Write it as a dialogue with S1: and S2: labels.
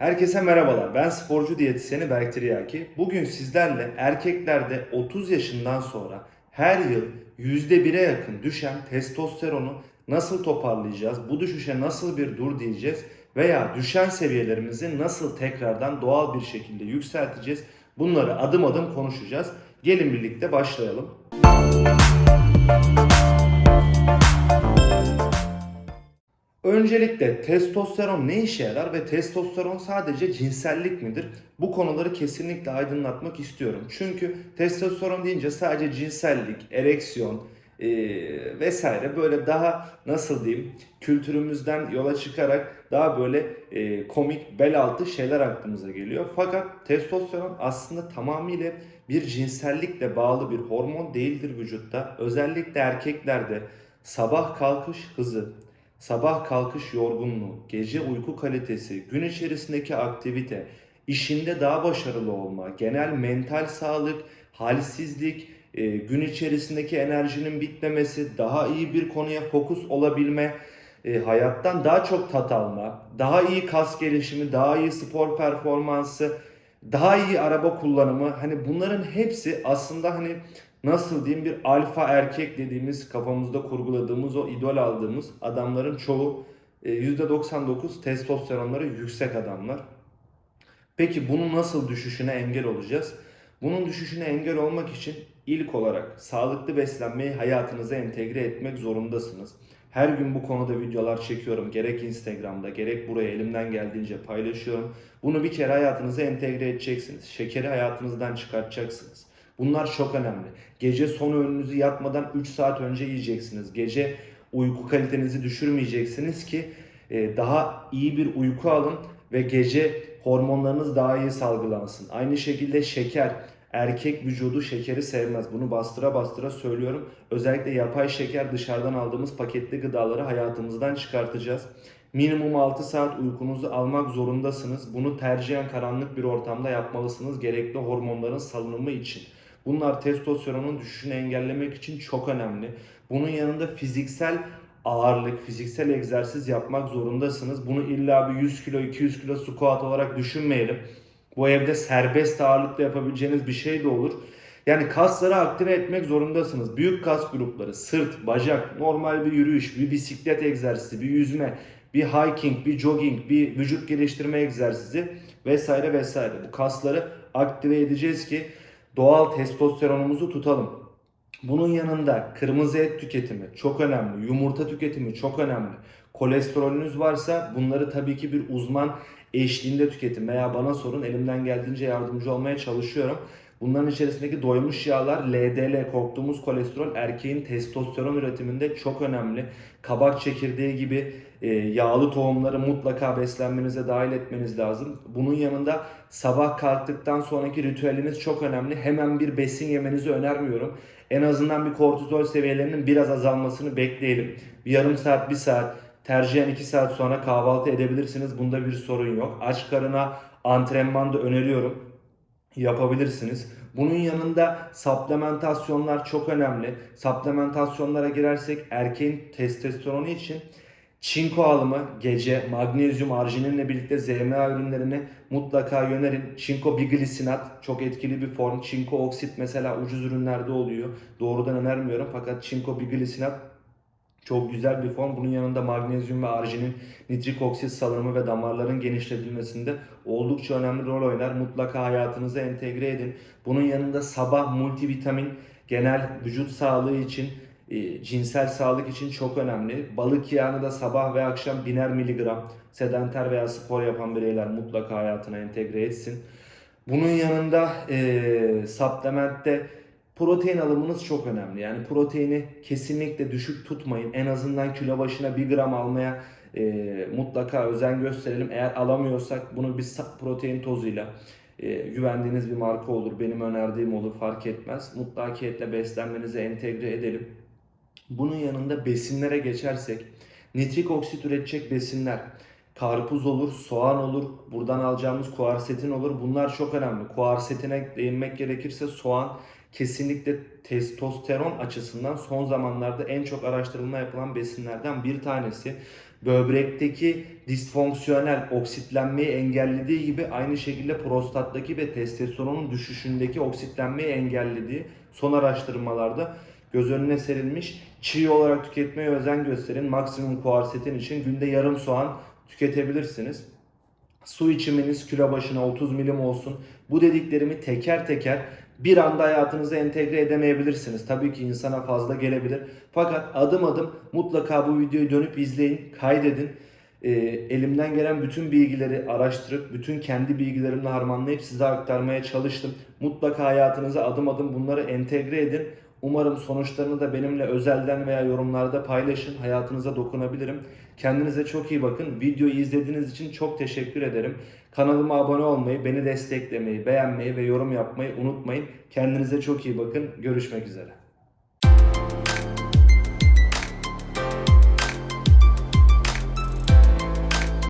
S1: Herkese merhabalar. Ben sporcu diyetisyeni Berk Tiryaki. Bugün sizlerle erkeklerde 30 yaşından sonra her yıl %1'e yakın düşen testosteronu nasıl toparlayacağız? Bu düşüşe nasıl bir dur diyeceğiz? Veya düşen seviyelerimizi nasıl tekrardan doğal bir şekilde yükselteceğiz? Bunları adım adım konuşacağız. Gelin birlikte başlayalım. Öncelikle testosteron ne işe yarar ve testosteron sadece cinsellik midir? Bu konuları kesinlikle aydınlatmak istiyorum. Çünkü testosteron deyince sadece cinsellik, ereksiyon e, vesaire böyle daha nasıl diyeyim kültürümüzden yola çıkarak daha böyle e, komik bel altı şeyler aklımıza geliyor. Fakat testosteron aslında tamamıyla bir cinsellikle bağlı bir hormon değildir vücutta. Özellikle erkeklerde sabah kalkış hızı, sabah kalkış yorgunluğu, gece uyku kalitesi, gün içerisindeki aktivite, işinde daha başarılı olma, genel mental sağlık, halsizlik, e, gün içerisindeki enerjinin bitmemesi, daha iyi bir konuya fokus olabilme, e, hayattan daha çok tat alma, daha iyi kas gelişimi, daha iyi spor performansı, daha iyi araba kullanımı hani bunların hepsi aslında hani nasıl diyeyim bir alfa erkek dediğimiz kafamızda kurguladığımız o idol aldığımız adamların çoğu e, %99 testosteronları yüksek adamlar. Peki bunu nasıl düşüşüne engel olacağız? Bunun düşüşüne engel olmak için ilk olarak sağlıklı beslenmeyi hayatınıza entegre etmek zorundasınız. Her gün bu konuda videolar çekiyorum. Gerek Instagram'da gerek buraya elimden geldiğince paylaşıyorum. Bunu bir kere hayatınıza entegre edeceksiniz. Şekeri hayatınızdan çıkartacaksınız. Bunlar çok önemli. Gece son öğününüzü yatmadan 3 saat önce yiyeceksiniz. Gece uyku kalitenizi düşürmeyeceksiniz ki e, daha iyi bir uyku alın ve gece hormonlarınız daha iyi salgılansın. Aynı şekilde şeker. Erkek vücudu şekeri sevmez. Bunu bastıra bastıra söylüyorum. Özellikle yapay şeker dışarıdan aldığımız paketli gıdaları hayatımızdan çıkartacağız. Minimum 6 saat uykunuzu almak zorundasınız. Bunu tercihen karanlık bir ortamda yapmalısınız. Gerekli hormonların salınımı için. Bunlar testosteronun düşüşünü engellemek için çok önemli. Bunun yanında fiziksel ağırlık, fiziksel egzersiz yapmak zorundasınız. Bunu illa bir 100 kilo, 200 kilo squat olarak düşünmeyelim. Bu evde serbest ağırlıkla yapabileceğiniz bir şey de olur. Yani kasları aktive etmek zorundasınız. Büyük kas grupları, sırt, bacak, normal bir yürüyüş, bir bisiklet egzersizi, bir yüzme, bir hiking, bir jogging, bir vücut geliştirme egzersizi vesaire vesaire. Bu kasları aktive edeceğiz ki doğal testosteronumuzu tutalım. Bunun yanında kırmızı et tüketimi çok önemli, yumurta tüketimi çok önemli. Kolesterolünüz varsa bunları tabii ki bir uzman eşliğinde tüketin veya bana sorun elimden geldiğince yardımcı olmaya çalışıyorum. Bunların içerisindeki doymuş yağlar LDL korktuğumuz kolesterol erkeğin testosteron üretiminde çok önemli. Kabak çekirdeği gibi e, yağlı tohumları mutlaka beslenmenize dahil etmeniz lazım. Bunun yanında sabah kalktıktan sonraki ritüeliniz çok önemli. Hemen bir besin yemenizi önermiyorum. En azından bir kortizol seviyelerinin biraz azalmasını bekleyelim. Bir yarım saat, bir saat, tercihen 2 saat sonra kahvaltı edebilirsiniz. Bunda bir sorun yok. Aç karına antrenman da öneriyorum yapabilirsiniz. Bunun yanında supplementasyonlar çok önemli. Supplementasyonlara girersek erkeğin testosteronu için çinko alımı gece magnezyum argininle birlikte ZMA ürünlerini mutlaka yönerin. Çinko biglisinat çok etkili bir form. Çinko oksit mesela ucuz ürünlerde oluyor. Doğrudan önermiyorum fakat çinko biglisinat çok güzel bir form. Bunun yanında magnezyum ve arginin nitrik oksit salınımı ve damarların genişletilmesinde oldukça önemli rol oynar. Mutlaka hayatınıza entegre edin. Bunun yanında sabah multivitamin genel vücut sağlığı için e, cinsel sağlık için çok önemli. Balık yağını da sabah ve akşam biner miligram sedanter veya spor yapan bireyler mutlaka hayatına entegre etsin. Bunun yanında e, supplementte protein alımınız çok önemli. Yani proteini kesinlikle düşük tutmayın. En azından kilo başına 1 gram almaya e, mutlaka özen gösterelim. Eğer alamıyorsak bunu bir protein tozuyla e, güvendiğiniz bir marka olur, benim önerdiğim olur fark etmez. Mutlakiyetle beslenmenize entegre edelim. Bunun yanında besinlere geçersek nitrik oksit üretecek besinler karpuz olur, soğan olur, buradan alacağımız kuarsetin olur. Bunlar çok önemli. Kuarsetine değinmek gerekirse soğan kesinlikle testosteron açısından son zamanlarda en çok araştırılma yapılan besinlerden bir tanesi. böbrekteki disfonksiyonel oksitlenmeyi engellediği gibi aynı şekilde prostattaki ve testosteronun düşüşündeki oksitlenmeyi engellediği son araştırmalarda göz önüne serilmiş. Çiğ olarak tüketmeye özen gösterin. Maksimum kuarsetin için günde yarım soğan tüketebilirsiniz. Su içiminiz kilo başına 30 milim olsun. Bu dediklerimi teker teker bir anda hayatınıza entegre edemeyebilirsiniz. Tabii ki insana fazla gelebilir. Fakat adım adım mutlaka bu videoyu dönüp izleyin, kaydedin. Ee, elimden gelen bütün bilgileri araştırıp, bütün kendi bilgilerimle harmanlayıp size aktarmaya çalıştım. Mutlaka hayatınıza adım adım bunları entegre edin. Umarım sonuçlarını da benimle özelden veya yorumlarda paylaşın. Hayatınıza dokunabilirim. Kendinize çok iyi bakın. Videoyu izlediğiniz için çok teşekkür ederim. Kanalıma abone olmayı, beni desteklemeyi, beğenmeyi ve yorum yapmayı unutmayın. Kendinize çok iyi bakın. Görüşmek üzere.